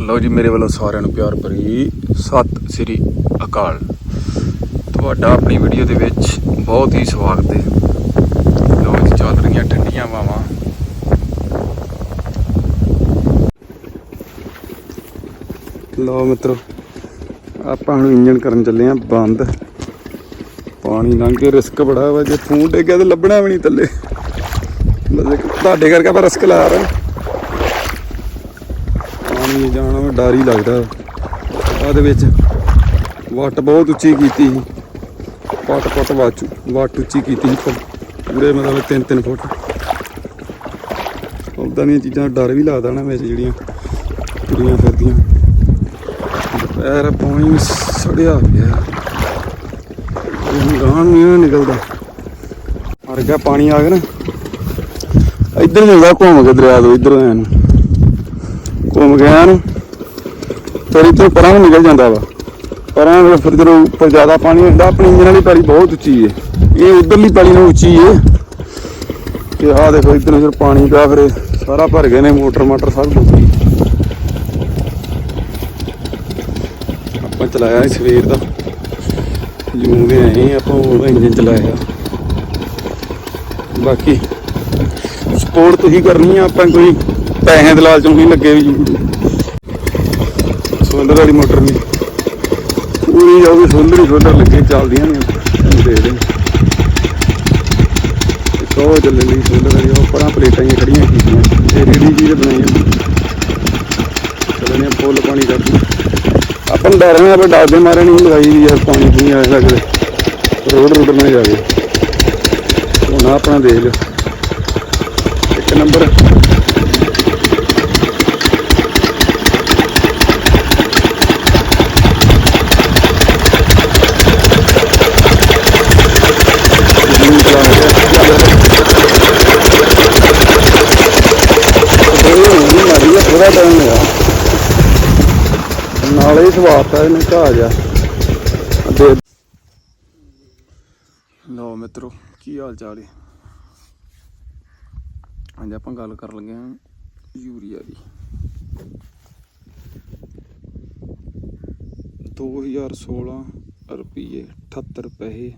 ਲਓ ਜੀ, ਮੇਰੇ ਵੱਲੋਂ ਸਾਰਿਆਂ ਨੂੰ ਪਿਆਰ ਭਰੀ ਸਤਿ ਸ੍ਰੀ ਅਕਾਲ। ਤੁਹਾਡਾ ਆਪਣੀ ਵੀਡੀਓ ਦੇ ਵਿੱਚ ਬਹੁਤ ਹੀ ਸਵਾਗਤ ਹੈ। ਲਓ ਜੀ, ਚੱਲ ਰਹੀਆਂ ਠੰਡੀਆਂ ਹਵਾਵਾਂ। ਲਓ ਮਿੱਤਰੋ, ਆਪਾਂ ਹੁਣ ਇੰਜਨ ਕਰਨ ਚੱਲੇ ਆਂ ਬੰਦ। ਪਾਣੀ ਲੰਘ ਕੇ ਰਿਸਕ ਬੜਾ ਵਾ, ਜੇ ਫੂੰ ਡੇਗਿਆ ਤੇ ਲੱਭਣਾ ਵੀ ਨਹੀਂ ਥੱਲੇ। ਮਤਲਬ ਤੁਹਾਡੇ ਕਰਕੇ ਆਪਾਂ ਰਿਸਕ ਲਾ ਰਹੇ ਪਾਣੀ ਜਾਣਾ ਵਾ ਡਰ ਹੀ ਲੱਗਦਾ। ਆ ਦੇ ਵਿੱਚ ਵੱਟ ਬਹੁਤ ਉੱਚੀ ਕੀਤੀ ਸੀ। ਪਟ ਪਟ ਵਾਚੂ ਵੱਟ ਉੱਚੀ ਕੀਤੀ ਸੀ। ਪੂਰੇ ਮਤਲਬ 3-3 ਫੁੱਟ। ਉਦਾਂ ਦੀਆਂ ਚੀਜ਼ਾਂ ਡਰ ਵੀ ਲੱਗਦਾ ਨਾ ਵਿੱਚ ਜਿਹੜੀਆਂ ਤੁਰੀਆਂ ਫਿਰਦੀਆਂ। ਪੈਰ ਪਾਣੀ ਸੜਿਆ ਗਿਆ ਗਾਂ ਨਹੀਂ ਨਿਕਲਦਾ। ਮਰ ਗਿਆ, ਪਾਣੀ ਆ ਗਿਆ ਨਾ। ਇੱਧਰ ਨੂੰ ਘੁੰਮ ਕੇ ਦਰਿਆ ਤੋਂ, ਇੱਧਰ ਐਨ। ਘੁੰਮ ਗਿਆ ਨੂੰ, ਫਿਰ ਇੱਥੋਂ ਪਰਾਂ ਨੂੰ ਨਿਕਲ ਜਾਂਦਾ ਵਾ। ਪਰਾਂ ਨੂੰ ਫਿਰ ਜਦੋਂ ਉੱਪਰ ਜ਼ਿਆਦਾ ਪਾਣੀ ਹੁੰਦਾ, ਆਪਣੀ ਇੰਜਨ ਵਾਲੀ ਪਾਣੀ ਬਹੁਤ ਉੱਚੀ ਹੈ ਇਹ ਉਧਰਲੀ ਪਾਣੀ ਨੂੰ ਉੱਚੀ ਹੈ ਤੇ ਆਹ ਦੇਖੋ, ਇੱਧਰ ਨੂੰ ਪਾਣੀ ਪਿਆ ਫਿਰ ਸਾਰਾ ਭਰ ਗਏ ਨੇ, ਮੋਟਰ ਮਾਟਰ ਸਭ ਡੁੱਬ ਆਪਾਂ ਚਲਾਇਆ ਸੀ ਸਵੇਰ ਦਾ। ਜੂਗੇ ਆਏ ਆਪਾਂ ਉਹਦਾ ਇੰਜਨ ਚਲਾਇਆ। ਬਾਕੀ ਸਪੋਰਟ ਤੁਸੀਂ ਕਰਨੀ ਆ, ਆਪਾਂ ਕੋਈ ਪੈਸੇ ਦੇ ਲਾਲਚ ਨਹੀਂ ਲੱਗੇ ਵੀ ਸੋਲਰ ਵਾਲੀ ਮੋਟਰ ਨਹੀਂ। ਪੂਰੀ ਜਾਊਗੀ ਸੋਲਰ ਹੀ ਸੋਲਰ ਲੱਗੇ ਚੱਲਦੀਆਂ ਨੇ ਤੁਹਾਨੂੰ ਦੇ ਸੋ ਚੱਲੇ ਲਈ ਸੋਲਰ ਵਾਲੀ, ਉਹ ਪਰਾਂ ਪਲੇਟਾਂ ਹੀ ਖੜੀਆਂ ਕੀਤੀਆਂ। ਇਹ ਰੇੜੀ ਜੀ ਦੇ ਬਣਾਈਆਂ ਚੱਲਣੇ ਫੁੱਲ ਪਾਣੀ ਕਰਦੀ ਆਪਾਂ ਨੂੰ ਡਰ ਰਿਹਾ ਪਰ ਡਰਦੇ ਮਾਰੇ ਨਹੀਂ ਲਗਾਈ ਯਾਰ ਪਾਣੀ ਪੂਣੀ ਆਇਆ ਲੱਗਦਾ ਰੋਡ ਰੋਡ ਨਾ ਜਾਵੇ। ਹੁਣ ਆਪਣਾ ਦੇਖ ਲਿਓ। ਇੱਕ ਨੰਬਰ ਜ਼ਮੀਨ ਚਲਾਉਣ ਤੇ ਇਹ ਨਹੀਂ ਮਾਰੀ ਟਾਈਮ ਹੋਇਆ ਨਾਲੇ ਹੀ ਸਵਾਤਾ ਇਹਨੇ ਘਾ ਜਾ। ਦੇ। ਲਓ ਮਿੱਤਰੋ, ਕੀ ਹਾਲ ਚਾਲ ਹੈ ਅੱਜ ਆਪਾਂ ਗੱਲ ਕਰਨ ਲੱਗੇ ਹਾਂ ਯੂਰੀਆ ਦੀ। 2016 ਰੁਪਏ 78 ਰੁਪਏ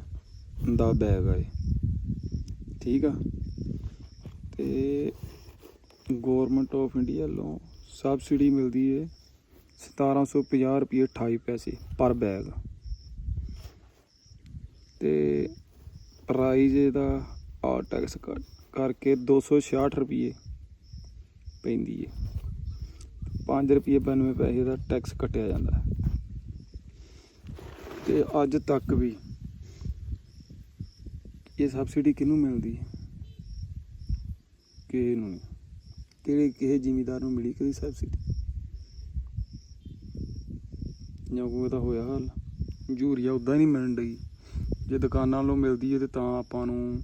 ਦਾ ਬੈਗ ਆਏ ਠੀਕ ਆ? ਤੇ ਗਵਰਨਮੈਂਟ ਆਫ ਇੰਡੀਆ ਵੱਲੋਂ ਸਬਸਿਡੀ ਮਿਲਦੀ ਹੈ 1750 ਰੁਪਏ 28 ਪੈਸੇ ਪਰ ਬੈਗ। ਤੇ ਪ੍ਰਾਈਜ਼ ਇਹਦਾ ਆ ਟੈਕਸ ਕਰਕੇ 266 ਰੁਪਏ ਪੈਂਦੀ ਹੈ 5 ਰੁਪਏ 92 ਪੈਸੇ ਦਾ ਟੈਕਸ ਕੱਟਿਆ ਜਾਂਦਾ। ਹੈ ਤੇ ਅੱਜ ਤੱਕ ਵੀ ਇਹ ਸਬਸਿਡੀ ਕਿਹਨੂੰ ਮਿਲਦੀ? ਹੈ ਕਿ ਨੂੰ ਨਹੀਂ ਕਿਹੜੇ ਕਿਸੇ ਜ਼ਿਮੀਦਾਰ ਨੂੰ ਮਿਲੀ ਕਦੀ ਸਬਸਿਡੀ ਜਾਂ ਕੋਈ ਤਾਂ ਹੋਇਆ ਹਾਲ? ਯੂਰੀਆ ਉਦਾਂ ਹੀ ਨਹੀਂ ਮਿਲਣ ਡਈ। ਜੇ ਦੁਕਾਨਾਂ ਵੱਲੋਂ ਮਿਲਦੀ ਹੈ ਤੇ ਤਾਂ ਆਪਾਂ ਨੂੰ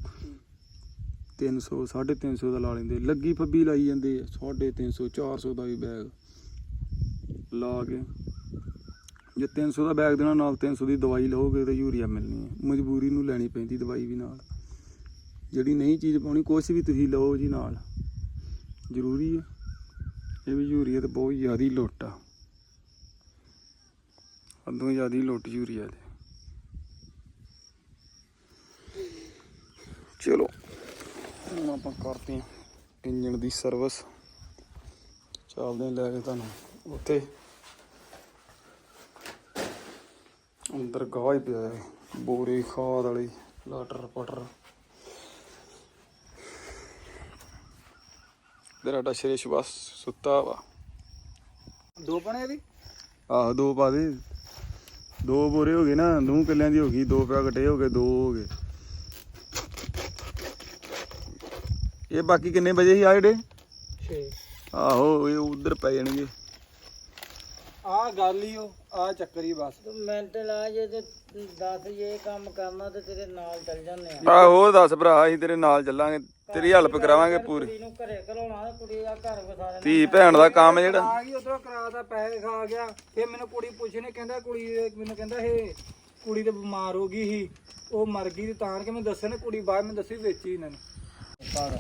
300 350 ਦਾ ਲਾ ਲੈਂਦੇ। ਲੱਗੀ ਫੱਬੀ ਲਾਈ ਜਾਂਦੇ 350 400 ਦਾ ਵੀ ਬੈਗ ਲਾ ਕੇ। ਜੇ 300 ਦਾ ਬੈਗ ਦੇਣਾ ਨਾਲ 300 ਦੀ ਦਵਾਈ ਲਓਗੇ ਤੇ ਯੂਰੀਆ ਮਿਲਣੀ ਹੈ ਮਜਬੂਰੀ ਨੂੰ ਲੈਣੀ ਪੈਂਦੀ ਦਵਾਈ ਵੀ ਨਾਲ। ਜਿਹੜੀ ਨਹੀਂ ਚੀਜ਼ ਪਾਉਣੀ, ਕੁਛ ਵੀ ਤੁਸੀਂ ਲਓ ਜੀ ਨਾਲ। ਜ਼ਰੂਰੀ ਹੈ ਇਹ ਵੀ ਯੂਰੀਆ ਤੇ ਬਹੁਤ ਜ਼ਿਆਦੀ ਲੁੱਟ ਆ। ਅੱਧੋਂ ਜ਼ਿਆਦੀ ਲੁੱਟ ਯੂਰੀਆ ਦੇ ਚਲੋ, ਹੁਣ ਆਪਾਂ ਕਰਦੇ ਹਾਂ ਇੰਜਨ ਦੀ ਸਰਵਿਸ ਚੱਲਦੇ ਲੈ ਕੇ ਤੁਹਾਨੂੰ ਉੱਥੇ। ਅੰਦਰ ਗਾਹ ਹੀ ਪਿਆ ਹੈ ਬੋਰੇ, ਖਾਦ ਵਾਲੀ ਲਾਟਰ ਪਟਰ ਤੇਰਾ ਡਸ਼ਰੇਸ਼ ਬਸ ਸੁੱਤਾ ਵਾ। ਦੋ ਬਣੇ ਵੀ ਆਹ ਦੋ ਪਾ ਦੇ। ਦੋ ਬੋਰੇ ਹੋ ਗਏ ਨਾ ਦੋ ਕਿੱਲਿਆਂ ਦੀ ਹੋ ਗਈ ਦੋ ਪਿਆ ਘਟੇ ਹੋ ਗਏ ਦੋ ਹੋ ਗਏ। ਇਹ ਬਾਕੀ ਕਿੰਨੇ ਵਜੇ ਸੀ ਆ ਜਿਹੜੇ? 6 ਆਹੋ ਇਹ ਉਧਰ ਪੈ ਜਾਣਗੇ। ਆ ਗੱਲ ਹੀ ਉਹ ਆ ਚੱਕਰ ਹੀ ਬਸ। ਤੂੰ ਮਿੰਟ ਲਾ ਜੇ ਤੇ ਦੱਸ ਜੇ ਕੰਮ ਕਰਨਾ ਤੇ ਤੇਰੇ ਨਾਲ ਚੱਲ ਜਾਂਦੇ ਆ। ਆਹੋ ਦੱਸ ਭਰਾ ਅਸੀਂ ਤੇਰੇ ਨਾਲ ਚੱਲਾਂਗੇ। ਤੇਰੀ ਹੈਲਪ ਕਰਾਵਾਂਗੇ ਪੂਰੀ। ਕੁੜੀ ਨੂੰ ਘਰੇ ਘਲਾਉਣਾ ਤੇ ਕੁੜੀ ਦਾ ਘਰ ਵਸਾ ਦੇਣਾ। ਧੀ ਭੈਣ ਦਾ ਕੰਮ ਜਿਹੜਾ। ਆ ਗਈ ਉਧਰੋਂ ਕਰਾਤਾ ਪੈਸੇ ਖਾ ਗਿਆ। ਫਿਰ ਮੈਨੂੰ ਕੁੜੀ ਪੁੱਛਣੇ ਕਹਿੰਦਾ ਕੁੜੀ ਮੈਨੂੰ ਕਹਿੰਦਾ ਇਹ ਕੁੜੀ ਤੇ ਬਿਮਾਰ ਹੋ ਗਈ ਸੀ। ਉਹ ਮਰ ਗਈ ਤੇ ਤਾਂ ਕਿ ਮੈਂ ਦੱਸਿਆ ਨਾ ਕੁੜੀ ਬਾਅਦ ਮੈਂ ਦੱਸੀ ਵੇਚੀ ਇਹਨਾਂ ਨੇ। ਪਰ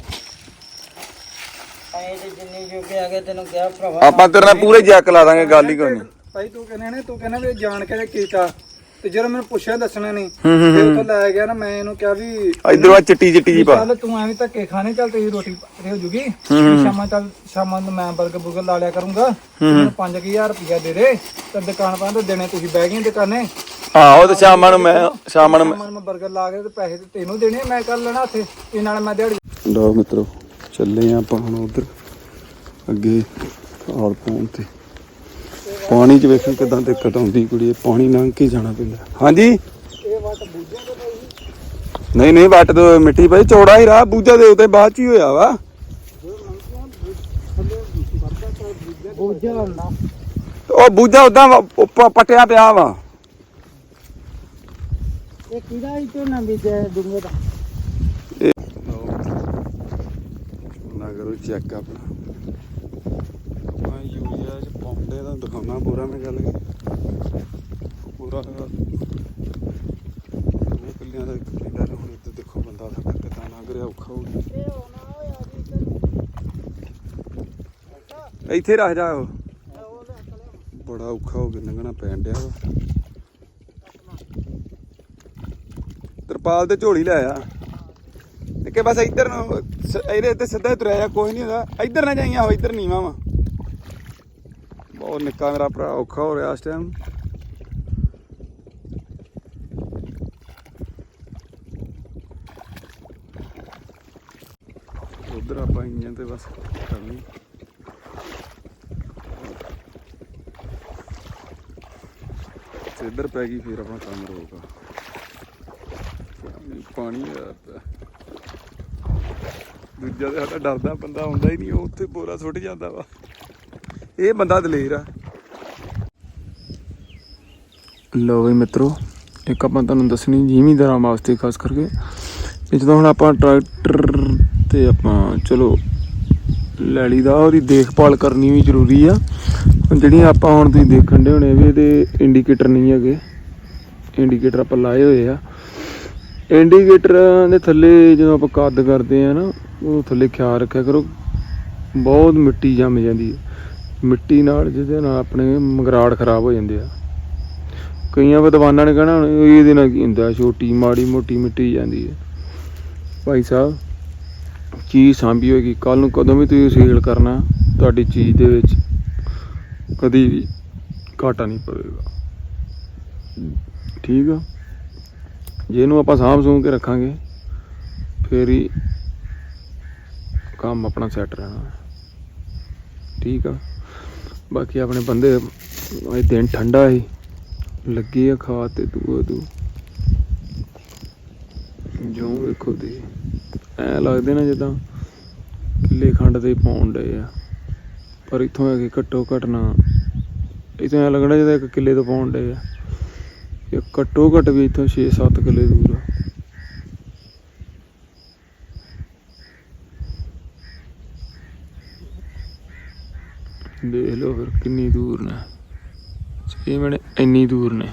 ਐਂ ਤੇ ਜਿੰਨੀ ਜੋਗੇ ਆ ਗਏ ਤੈਨੂੰ ਕਿਹਾ ਭਰਾਵਾ ਆਪਾਂ ਤੇਰੇ ਨਾਲ ਪੂਰੇ ਜੈਕ ਲਾ ਦਾਂਗੇ ਗੱਲ ਹੀ ਕੋਈ ਨਹੀਂ ਭਾਈ ਤੂੰ ਕਹਿੰਦਾ ਨੇ ਤੂੰ ਕਹਿੰਦਾ ਵੀ ਇਹ ਜਾਣ ਕੇ ਕੀਤਾ। ਤੇ ਜਦੋਂ ਮੈਨੂੰ ਪੁੱਛਿਆ ਦੱਸਣਾ ਨਹੀਂ ਹੂੰ ਹੂੰ ਉੱਥੋਂ ਲੈ ਗਿਆ ਨਾ ਮੈਂ ਇਹਨੂੰ ਕਿਹਾ ਵੀ ਇਧਰੋਂ ਚਿੱਟੀ ਚਿੱਟੀ ਜੀ ਪਾ ਚੱਲ ਤੂੰ ਐਵੇਂ ਧੱਕੇ ਖਾਣੇ ਚੱਲ ਤੇਰੀ ਰੋਟੀ ਪੱਕੀ ਹੋ ਜੂਗੀ। ਸ਼ਾਮਾਂ ਚੱਲ ਸ਼ਾਮਾਂ ਨੂੰ ਮੈਂ ਬਰਗਰ ਬੁਰਗਰ ਲਾ ਲਿਆ ਕਰੂੰਗਾ। ਮੈਨੂੰ 5000 ਰੁਪਇਆ ਦੇ ਦੇ ਤੇ ਦੁਕਾਨ ਪਾਣ ਤੇ ਦੇਣੇ ਤੁਸੀਂ ਬਹਿ ਗਏ ਦੁਕਾਨੇ। ਹਾਂ ਉਹ ਤੇ ਸ਼ਾਮਾਂ ਨੂੰ ਮੈਂ ਸ਼ਾਮਾਂ ਨੂੰ ਸ਼ਾਮਾਂ ਨੂੰ ਮੈਂ ਬਰਗਰ ਲਾ ਕੇ ਤੇ ਪੈਸੇ ਤੇ ਤੈਨੂੰ ਦੇਣੇ ਮੈਂ ਕਰ ਲੈਣਾ ਉੱਥੇ ਤੇ ਨਾਲ ਮੈਂ ਦਿਹਾੜੀ ਲਓ ਮਿੱਤਰੋ। ਚੱਲੇ ਆਪਾਂ ਹੁਣ ਉਧਰ, ਅੱਗੇ ਔਰ ਪੌਣ ਤੇ। ਪਾਣੀ 'ਚ ਵੇਖੋ ਕਿਦਾਂ ਦਿੱਕਤ ਆਉਂਦੀ ਕੁੜੀ ਪਾਣੀ ਲੰਘ ਕੇ ਜਾਣਾ ਪੈਂਦਾ। ਹਾਂਜੀ? ਇਹ ਵਾਟ ਬੂਝੇ ਤੇ ਭਾਈ ਨਹੀਂ ਨਹੀਂ, ਵੱਟ ਤੋਂ ਮਿੱਟੀ ਪਈ ਚੌੜਾ ਹੀ ਰਾਹ, ਬੂਝਾ ਦੇ ਉੱਤੇ ਬਾਅਦ ਚ ਹੀ ਹੋਇਆ ਵਾ। ਉਹ ਬੂਝਾ ਉਦਾਂ ਪਟਿਆ ਪਿਆ ਵਾ। ਇਹ ਕਿਹਦਾ ਹੀ ਝੋਨਾ ਬੀਜਿਆ ਡੂੰਗੇ ਦਾ? ਨਾ ਕਰੋ ਚੈੱਕ ਆਪਣਾ। ਮੈਂ ਯੂਰੀਆ ਚ ਪਾਉਂਦੇ ਦਾ ਦਿਖਾਉਣਾ ਪੂਰਾ ਮੈਂ ਗੱਲ ਪੂਰਾ ਉਹ ਕਿੱਲਿਆਂ ਦਾ ਕਿੱਲਾ ਹੁਣ ਇੱਥੇ ਦੇਖੋ ਬੰਦਾ ਸਾਡਾ ਕਿਦਾਂ ਲੰਘ ਰਿਹਾ ਔਖਾ ਹੋ ਗਿਆ। ਇਹ ਇੱਥੇ ਰੱਖ ਜਾ ਉਹ। ਬੜਾ ਔਖਾ ਹੋ ਕੇ ਲੰਘਣਾ ਪੈਣ ਡਿਆ ਵਾ। ਤਰਪਾਲ ਤੇ ਝੋਲੀ ਲੈ ਆ। ਤੇ ਬਸ ਇੱਧਰ ਨੂੰ ਸ- ਇਹਦੇ ਤੇ ਸਿੱਧਾ ਤੁਰਿਆ ਜਾ, ਕੋਈ ਨਹੀਂ ਹੁੰਦਾ। ਇੱਧਰ ਨਾ ਜਾਈਆਂ ਹੋ ਇੱਧਰ ਨੀਵਾ ਵਾ। ਬਹੁਤ ਨਿੱਕਾ ਮੇਰਾ ਭਰਾ ਔਖਾ ਹੋ ਰਿਹਾ ਇਸ ਟਾਈਮ ਉਧਰ ਆਪਾਂ ਇੰਜਨ ਤੇ ਬਸ ਕਰਨੀ। ਤੇ ਇੱਧਰ ਪੈ ਗਈ, ਫਿਰ ਆਪਣਾ ਕੰਮ ਰੋਗਾ ਪਾਣੀ ਆ ਦੂਜਾ ਤੇ ਸਾਡਾ ਡਰਦਾ, ਬੰਦਾ ਹੁੰਦਾ ਹੀ ਨਹੀਂ, ਉਹ ਉੱਥੇ ਬੋਰਾ ਸੁੱਟ ਜਾਂਦਾ ਵਾ। ਇਹ ਬੰਦਾ ਦਲੇਰ ਆ। ਲੋ ਵੀ ਮਿੱਤਰੋ, ਇੱਕ ਆਪਾਂ ਤੁਹਾਨੂੰ ਦੱਸਣੀ ਜ਼ਿਮੀਂਦਾਰਾਂ ਵਾਸਤੇ ਖਾਸ ਕਰਕੇ। ਵੀ ਜਦੋਂ ਹੁਣ ਆਪਾਂ ਟਰੈਕਟਰ ਤੇ ਆਪਾਂ, ਚਲੋ, ਲੈ ਲਈਦਾ, ਉਹਦੀ ਦੇਖਭਾਲ ਕਰਨੀ ਵੀ ਜ਼ਰੂਰੀ ਆ। ਜਿਹੜੀਆਂ ਆਪਾਂ ਹੁਣ ਤੁਸੀਂ ਦੇਖਣ ਦੇ ਹੋਣੇ ਵੀ ਇਹਦੇ ਇੰਡੀਕੇਟਰ ਨਹੀਂ ਹੈਗੇ। ਇੰਡੀਕੇਟਰ ਆਪਾਂ ਲਾਏ ਹੋਏ ਆ। ਇੰਡੀਕੇਟਰ ਦੇ ਥੱਲੇ ਜਦੋਂ ਆਪਾਂ ਕੱਦ ਕਰਦੇ ਆ ਨਾ ਉਹ ਥੱਲੇ ਖਿਆਲ ਰੱਖਿਆ ਕਰੋ। ਬਹੁਤ ਮਿੱਟੀ ਜੰਮ ਜਾਂਦੀ ਹੈ। ਮਿੱਟੀ ਨਾਲ ਜਿਹਦੇ ਨਾਲ ਆਪਣੇ ਮਗਰਾੜ ਖਰਾਬ ਹੋ ਜਾਂਦੇ ਆ। ਕਈਆਂ ਵਿਦਵਾਨਾਂ ਨੇ ਕਹਿਣਾ ਇਹਦੇ ਨਾਲ ਕੀ ਹੁੰਦਾ ਛੋਟੀ, ਮਾੜੀ, ਮੋਟੀ ਮਿੱਟੀ ਜਾਂਦੀ ਹੈ। ਭਾਈ ਸਾਹਿਬ, ਚੀਜ਼ ਸਾਂਭੀ ਹੋਏਗੀ। ਕੱਲ ਨੂੰ ਕਦੋਂ ਵੀ ਤੁਸੀਂ ਸੇਲ ਕਰਨਾ, ਤੁਹਾਡੀ ਚੀਜ਼ ਦੇ ਵਿੱਚ ਕਦੀ ਵੀ ਘਾਟਾ ਨਹੀਂ ਪਵੇਗਾ। ਠੀਕ ਆ? ਜੇ ਇਹਨੂੰ ਆਪਾਂ ਸਾਂਭ ਸੂੰਭ ਕੇ ਰੱਖਾਂਗੇ, ਫੇਰ ਹੀ ਕੰਮ ਆਪਣਾ ਸੈੱਟ ਰਹਿਣਾ। ਠੀਕ ਆ? ਬਾਕੀ ਆਪਣੇ ਬੰਦੇ ਅੱਜ ਦਿਨ ਠੰਡਾ ਸੀ। ਲੱਗੇ ਆ ਖਾ ਤੇ ਦੂਆ ਦੂ। ਜੋ ਵੇਖੋ ਤੇ। ਐ ਲੱਗਦੇ ਨਾ ਜਿੱਦਾਂ ਕਿੱਲੇ ਖੰਡ ਤੇ ਪਾਉਣ ਡਏ ਆ। ਪਰ ਇੱਥੋਂ ਆ ਕੇ ਘੱਟੋ ਘੱਟ ਨਾ, ਇੱਥੋਂ ਐ ਲੱਗਣਾ ਜਿੱਦਾਂ ਇੱਕ ਕਿੱਲੇ ਤੋਂ ਪਾਉਣ ਡਏ ਆ। ਇਹ ਘੱਟੋ ਘੱਟ ਵੀ ਇੱਥੋਂ 6-7 ਕਿੱਲੇ ਦੂਰ ਆ। ਦੇਖ ਲਓ ਫਿਰ ਕਿੰਨੀ ਦੂਰ ਨੇ। ਛੇ ਮਿੰਟ ਇੰਨੀ ਦੂਰ ਨੇ।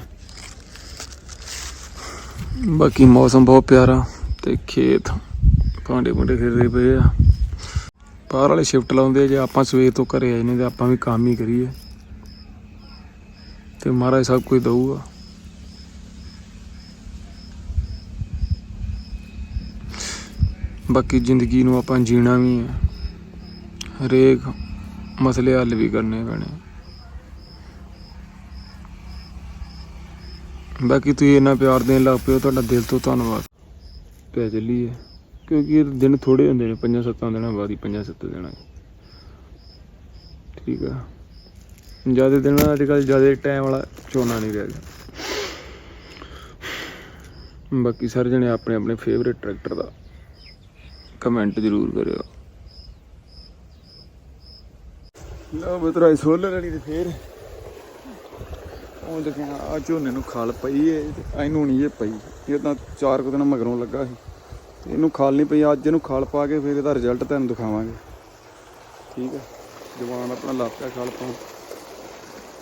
ਬਾਕੀ ਮੌਸਮ ਬਹੁਤ ਪਿਆਰਾ ਤੇ ਖੇਤ ਭਾਂਡੇ ਭੁੰਡੇ ਖੇਡਦੇ ਪਏ ਆ। ਬਾਹਰ ਵਾਲੇ ਸ਼ਿਫਟ ਲਾਉਂਦੇ ਆ, ਜੇ ਆਪਾਂ ਸਵੇਰ ਤੋਂ ਘਰੇ ਆਏ ਨੇ ਤੇ ਆਪਾਂ ਵੀ ਕੰਮ ਹੀ ਕਰੀਏ। ਤੇ ਮਹਾਰਾਜ ਸਭ ਕੁਝ ਦਊਗਾ। ਬਾਕੀ ਜ਼ਿੰਦਗੀ ਨੂੰ ਆਪਾਂ ਜੀਣਾ ਵੀ ਹੈ। ਹਰੇਕ ਮਸਲੇ ਹੱਲ ਵੀ ਕਰਨੇ ਪੈਣੇ। ਬਾਕੀ ਤੁਸੀਂ ਇੰਨਾ ਪਿਆਰ ਦੇਣ ਲੱਗ ਪਏ ਹੋ, ਤੁਹਾਡਾ ਦਿਲ ਤੋਂ ਧੰਨਵਾਦ। ਪੈ ਚੱਲੀਏ। ਕਿਉਂਕਿ ਇਹ ਦਿਨ ਥੋੜੇ ਹੁੰਦੇ ਨੇ, ਪੰਜਾਂ ਸੱਤਾਂ ਦਿਨਾਂ ਬਾਅਦ ਹੀ ਪੰਜਾਂ ਸੱਤ ਦਿਨਾਂ ਠੀਕ ਆ। ਜ਼ਿਆਦਾ ਦਿਨ ਅੱਜ ਕੱਲ ਜ਼ਿਆਦਾ ਟਾਈਮ ਵਾਲਾ ਝੋਨਾ ਨਹੀਂ ਰਹਿ ਗਿਆ। ਬਾਕੀ ਸਾਰੇ ਜਣੇ ਆਪਣੇ ਆਪਣੇ ਫੇਵਰੇਟ ਟਰੈਕਟਰ ਦਾ। ਕਮੈਂਟ ਜ਼ਰੂਰ ਕਰਿਓ। ਲਓ ਮਿੱਤਰੋ ਸੋਲਰ ਵਾਲੀ ਤੇ ਫੇਰ। ਉਹ ਦੇਖਿਆ ਆ ਝੋਨੇ ਨੂੰ ਖਾਲ ਪਈ ਏ ਇਹਨੂੰ ਨਹੀਂ ਇਹ ਪਈ। ਇਹ ਤਾਂ ਚਾਰ ਕੁ ਦਿਨ ਮਗਰੋਂ ਲੱਗਾ ਸੀ। ਇਹਨੂੰ ਖਾਲ ਨਹੀਂ ਪਈ, ਅੱਜ ਇਹਨੂੰ ਖਾਲ ਪਾ ਕੇ ਫਿਰ ਇਹਦਾ ਰਿਜ਼ਲਟ ਤੁਹਾਨੂੰ ਦਿਖਾਵਾਂਗੇ। ਠੀਕ ਹੈ ਜਵਾਨ ਆਪਣਾ ਲਾਪਿਆ ਖਾਲ ਪਾਉਣ।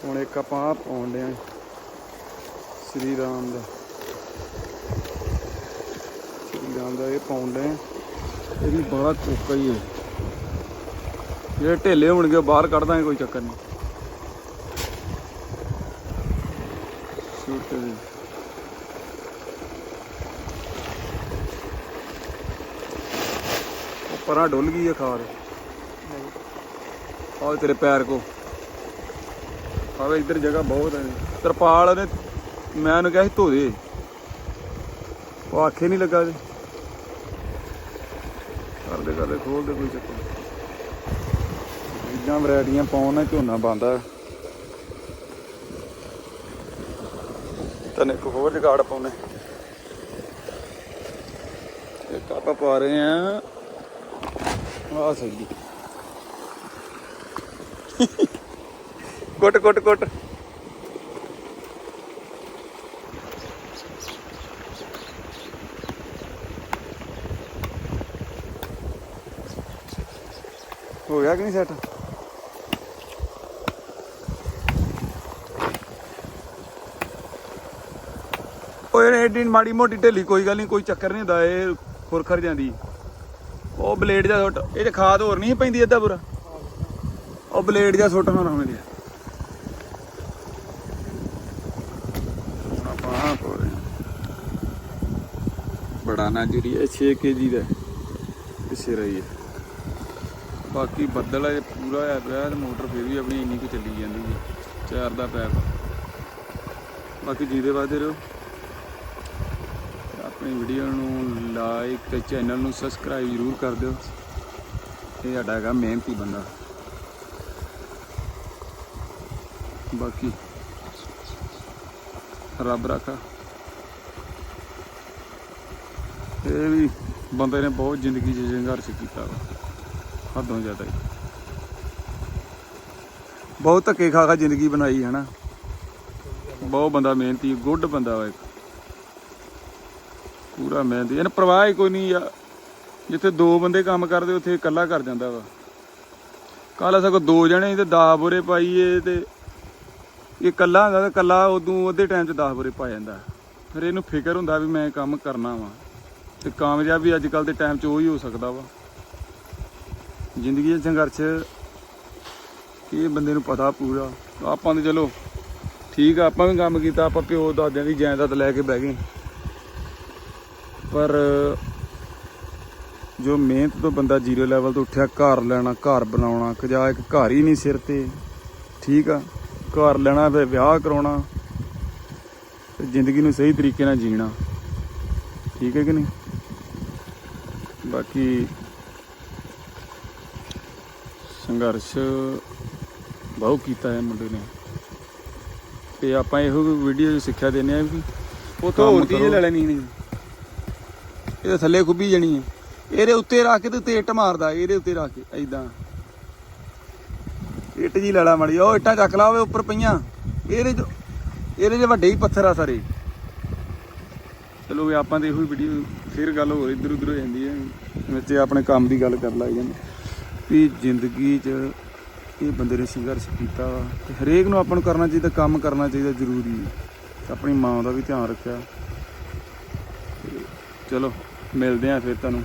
ਹੁਣ ਇੱਕ ਆਪਾਂ ਆਹ ਪਾਉਣ ਡਿਆ ਸ੍ਰੀ ਰਾਮ ਦਾ। ਸ੍ਰੀ ਰਾਮ ਦਾ ਇਹ ਪਾਉਣ ਡਿਆ ਇਹ ਵੀ ਬੜਾ ਚੋਕਾ ਹੀ ਹੈ। ਜਿਹੜੇ ਢੇਲੇ ਹੋਣਗੇ ਬਾਹਰ ਕੱਢ ਦਾਂਗੇ ਕੋਈ ਚੱਕਰ ਨਹੀਂ। ਜਿਹੇ। ਉਹ ਪਰਾਂ ਡੁੱਲ ਗਈ ਹੈ ਖਾਰ। ਆਹ ਤੇਰੇ ਪੈਰ ਕੋ। ਆਵੇ ਇੱਧਰ ਜਗ੍ਹਾ ਬਹੁਤ ਹੈ। ਤਰਪਾਲ ਨੇ ਮੈਂ ਉਹਨੂੰ ਕਿਹਾ ਸੀ ਧੋ ਦੇ। ਉਹ ਆਖੇ ਨਹੀਂ ਲੱਗਾ ਜੀ ਕਰਦੇ ਕਰਦੇ ਖੋਲ ਦੇ ਕੋਈ ਚੱਕਰ। ਚੀਜ਼ਾਂ ਵੈਰਾਈਟੀਆਂ ਪਾਉਣ ਨਾਲ ਝੋਨਾ ਬੰਦਾ ਤਨੇ ਇੱਕ ਹੋਰ ਜਗਾੜ ਪਾਉਨੇ ਇੱਕ ਆਪਾਂ ਪਾ ਰਹੇ ਆ ਆ ਸਹੀ। ਕੁੱਟ ਕੁੱਟ ਕੁੱਟ ਹੋ ਗਿਆ ਕਿ ਨਹੀਂ ਸੈੱਟ ਓਏ ਐਡੀ ਮਾੜੀ ਮੋਟੀ ਢਿੱਲੀ ਕੋਈ ਗੱਲ ਨਹੀਂ ਕੋਈ ਚੱਕਰ ਨਹੀਂ ਹੁੰਦਾ ਇਹ ਖੁਰਖਰ ਜਾਂਦੀ ਉਹ ਬਲੇਡ ਜਾਂ ਸੁੱਟ ਇਹ ਤੇ ਖਾਦ ਹੋਰ ਨਹੀਂ ਪੈਂਦੀ ਏਦਾਂ ਬੁਰਾ ਉਹ ਬਲੇਡ ਜਾਂ ਸੁੱਟ ਨਾ ਰਵੇਂ ਆਪਾਂ ਆਹ ਪਾ ਰਹੇ ਹਾਂ। ਬੜਾ ਨਾ ਜੁਰੀ ਹੈ 6 ਕੇਜੀ ਦਾ ਪਿੱਛੇ ਰਹੀ ਹੈ ਬਾਕੀ ਬੱਦਲ ਹੈ ਪੂਰਾ ਹੋਇਆ ਪਿਆ, ਤੇ ਮੋਟਰ ਫਿਰ ਵੀ ਆਪਣੀ ਇੰਨੀ ਕੁ ਚੱਲੀ ਜਾਂਦੀ ਹੈ ਚਾਰ ਦਾ ਪੈਪ। ਬਾਕੀ ਜਿਹਦੇ ਵਾਦੇ ਰਹੋ। ਆਪਣੀ ਵੀਡੀਓ ਨੂੰ ਲਾਈਕ ਤੇ ਚੈਨਲ ਨੂੰ ਸਬਸਕ੍ਰਾਈਬ ਜ਼ਰੂਰ ਕਰ ਦਿਓ। ਇਹ ਸਾਡਾ ਹੈਗਾ ਮਿਹਨਤੀ ਬੰਦਾ। ਬਾਕੀ ਰੱਬ ਰਾਖਾ। ਇਹ ਵੀ ਬੰਦੇ ਨੇ ਬਹੁਤ ਜ਼ਿੰਦਗੀ 'ਚ ਸੰਘਰਸ਼ ਕੀਤਾ ਵਾ। ਹੱਦੋਂ ਜ਼ਿਆਦਾ ਹੀ। ਬਹੁਤ ਧੱਕੇ ਖਾ ਖਾ ਜ਼ਿੰਦਗੀ ਬਣਾਈ ਹੈ ਨਾ। ਬਹੁਤ ਬੰਦਾ ਮਿਹਨਤੀ, ਗੁੱਡ ਬੰਦਾ ਵਾ ਇੱਕ। ਪੂਰਾ ਮਿਹਨਤੀ। ਇਹਨੂੰ ਪਰਵਾਹ ਹੀ ਕੋਈ ਨਹੀਂ ਆ। ਜਿੱਥੇ ਦੋ ਬੰਦੇ ਕੰਮ ਕਰਦੇ, ਉੱਥੇ ਇਕੱਲਾ ਕਰ ਜਾਂਦਾ ਵਾ। ਕੱਲ ਸਗੋਂ ਦੋ ਜਣੇ ਸੀ ਤੇ 10 ਬੁਰੇ ਪਾਈਏ ਤੇ ਇਹ ਇਕੱਲਾ ਹੁੰਦਾ ਤੇ ਇਕੱਲਾ ਉਦੋਂ ਅੱਧੇ ਟਾਈਮ 'ਚ 10 ਬੁਰੇ ਪਾ ਜਾਂਦਾ। ਫਿਰ ਇਹਨੂੰ ਫਿਕਰ ਹੁੰਦਾ ਵੀ ਮੈਂ ਕੰਮ ਕਰਨਾ ਵਾ। ਤੇ ਕਾਮਯਾਬੀ ਅੱਜ ਕੱਲ ਦੇ ਟਾਈਮ 'ਚ ਉਹੀ ਹੋ ਸਕਦਾ ਵਾ। ਜ਼ਿੰਦਗੀ ਦੇ ਸੰਘਰਸ਼ ਇਹ ਬੰਦੇ ਨੂੰ ਪਤਾ ਪੂਰਾ। ਆਪਾਂ ਤੇ ਚਲੋ ਠੀਕ ਆ, ਆਪਾਂ ਵੀ ਕੰਮ ਕੀਤਾ, ਆਪਾਂ ਪਿਓ ਦਾਦਿਆਂ ਦੀ ਜਾਇਦਾਦ ਲੈ ਕੇ ਬਹਿ ਗਏ। ਪਰ ਜੋ ਮਿਹਨਤ ਤੋਂ ਬੰਦਾ ਜ਼ੀਰੋ ਲੈਵਲ ਤੋਂ ਉੱਠਿਆ, ਘਰ ਲੈਣਾ, ਘਰ ਬਣਾਉਣਾ, ਕਜਾ ਇੱਕ ਘਰ ਹੀ ਨਹੀਂ ਸਿਰ ਤੇ। ਠੀਕ ਆ, ਘਰ ਲੈਣਾ, ਫਿਰ ਵਿਆਹ ਕਰਾਉਣਾ, ਤੇ ਜ਼ਿੰਦਗੀ ਨੂੰ ਸਹੀ ਤਰੀਕੇ ਨਾਲ ਜੀਣਾ। ਠੀਕ ਹੈ ਕਿ ਨਹੀਂ? ਬਾਕੀ ਸੰਘਰਸ਼ ਬਹੁਤ ਕੀਤਾ ਹੈ ਮੁੰਡੇ ਨੇ। ਤੇ ਆਪਾਂ ਇਹੋ ਵੀਡੀਓ 'ਚ ਸਿੱਖਿਆ ਦਿੰਦੇ ਆ ਵੀ ਉਹ ਤੋਂ ਹੋਰ ਚੀਜ਼ ਲੈ ਲੈਣੀ ਨਹੀਂ। ਇਹਦੇ ਥੱਲੇ ਖੁੱਬੀ ਜਣੀ ਹੈ। ਇਹਦੇ ਉੱਤੇ ਰੱਖ ਕੇ ਤੇ ਉੱਤੇ ਇੱਟ ਮਾਰਦਾ ਇਹਦੇ ਉੱਤੇ ਰੱਖ ਕੇ ਐਦਾਂ ਇੱਟ ਜੀ ਲੜਾ ਮੜੀ ਉਹ ਇੱਟਾਂ ਚੱਕ ਲਾ ਹੋਵੇ ਉੱਪਰ ਪਈਆਂ। ਇਹਦੇ 'ਚ ਇਹਦੇ 'ਚ ਵੱਡੇ ਹੀ ਪੱਥਰ ਆ ਸਾਰੇ। ਚਲੋ ਵੀ ਆਪਾਂ ਤੇ ਇਹੋ ਵੀਡੀਓ ਫਿਰ ਗੱਲ ਹੋਰ ਇੱਧਰ ਉੱਧਰ ਹੋ ਜਾਂਦੀ ਹੈ। ਵਿੱਚ ਆਪਣੇ ਕੰਮ ਦੀ ਗੱਲ ਕਰ ਲੱਗ। ਜਾਂਦੇ ਵੀ ਜ਼ਿੰਦਗੀ 'ਚ ਇਹ ਬੰਦੇ ਨੇ ਸੰਘਰਸ਼ ਕੀਤਾ ਵਾ ਤੇ ਹਰੇਕ ਨੂੰ ਆਪਾਂ ਨੂੰ ਕਰਨਾ ਚਾਹੀਦਾ, ਕੰਮ ਕਰਨਾ ਚਾਹੀਦਾ ਜ਼ਰੂਰੀ। ਹੈ ਆਪਣੀ ਮਾਂ ਦਾ ਵੀ ਧਿਆਨ ਰੱਖਿਆ। ਚਲੋ, ਮਿਲਦੇ ਆ ਫਿਰ ਤੁਹਾਨੂੰ।